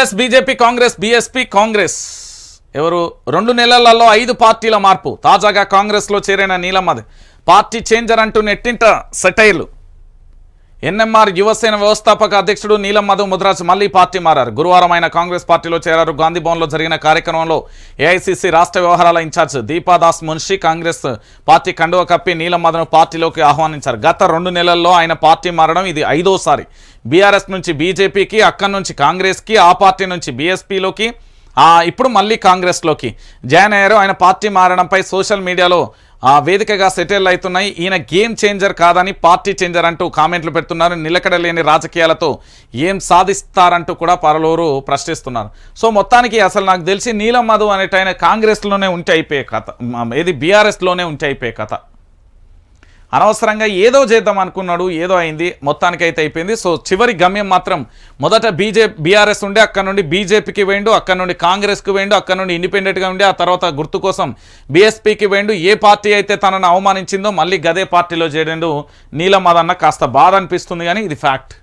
TRS BJP Congress BSP Congress. ఎవరు? రెండు నెలలలో ఐదు పార్టీల మార్పు. తాజాగా కాంగ్రెస్లో చేరిన నీలమ్మది. పార్టీ చేంజర్ అంటూ నెట్టింట సెటైర్లు. ఎన్ఎంఆర్ యువసేన వ్యవస్థాపక అధ్యక్షుడు నీలం మధు ముద్రాజ్ మళ్ళీ పార్టీ మారారు. గురువారం ఆయన కాంగ్రెస్ పార్టీలో చేరారు. గాంధీభవన్లో జరిగిన కార్యక్రమంలో ఏఐసీసీ రాష్ట్ర వ్యవహారాల in-charge Deepa Das Munshi Congress party కండువ కప్పి నీలం మధును పార్టీలోకి ఆహ్వానించారు. గత రెండు నెలల్లో ఆయన పార్టీ మారడం ఇది ఐదోసారి. బీఆర్ఎస్ నుంచి బీజేపీకి అక్కడి నుంచి కాంగ్రెస్కి ఆ పార్టీ నుంచి బీఎస్పీలోకి ఇప్పుడు మళ్ళీ కాంగ్రెస్లోకి. జాయిన్ అయ్యారు ఆయన పార్టీ మారడంపై సోషల్ మీడియాలో ఆ వేదికగా సెటిల్ అవుతున్నాయి. ఈయన గేమ్ చేంజర్ కాదని పార్టీ చేంజర్ అంటూ కామెంట్లు పెడుతున్నారు. నిలకడలేని రాజకీయాలతో ఏం సాధిస్తారంటూ కూడా పరలోరు ప్రశ్నిస్తున్నారు. సో మొత్తానికి అసలు నాకు తెలిసి నీలం మధు అనేటైన కాంగ్రెస్లోనే ఉంటే అయిపోయే కథ. ఏది బీఆర్ఎస్లోనే ఉంటే అయిపోయే కథ. అనవసరంగా ఏదో చేద్దాం అనుకున్నాడు ఏదో అయింది మొత్తానికైతే అయిపోయింది. సో చివరి గమ్యం మాత్రం మొదట బీజే బీఆర్ఎస్ ఉండే అక్కడ నుండి బీజేపీకి వేయండు అక్కడ నుండి కాంగ్రెస్కి వేయండు అక్కడ నుండి ఇండిపెండెంట్గా ఉండి ఆ తర్వాత గుర్తు కోసం బీఎస్పీకి వేయండు. ఏ పార్టీ అయితే తనను అవమానించిందో మళ్ళీ గదే పార్టీలో చేరిండు నీలం అదన్న కాస్త బాధ అనిపిస్తుంది కానీ ఇది ఫ్యాక్ట్.